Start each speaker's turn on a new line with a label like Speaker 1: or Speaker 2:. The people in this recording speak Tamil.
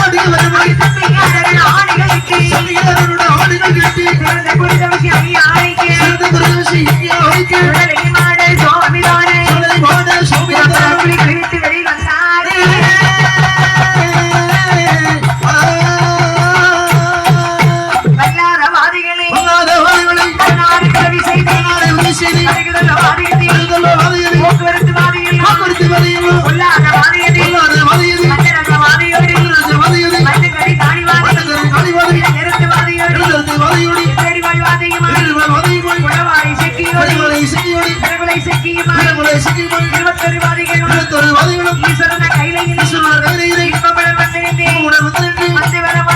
Speaker 1: ஆடி வருவாய்
Speaker 2: கையிலே
Speaker 1: கையிலே உணவு உணவு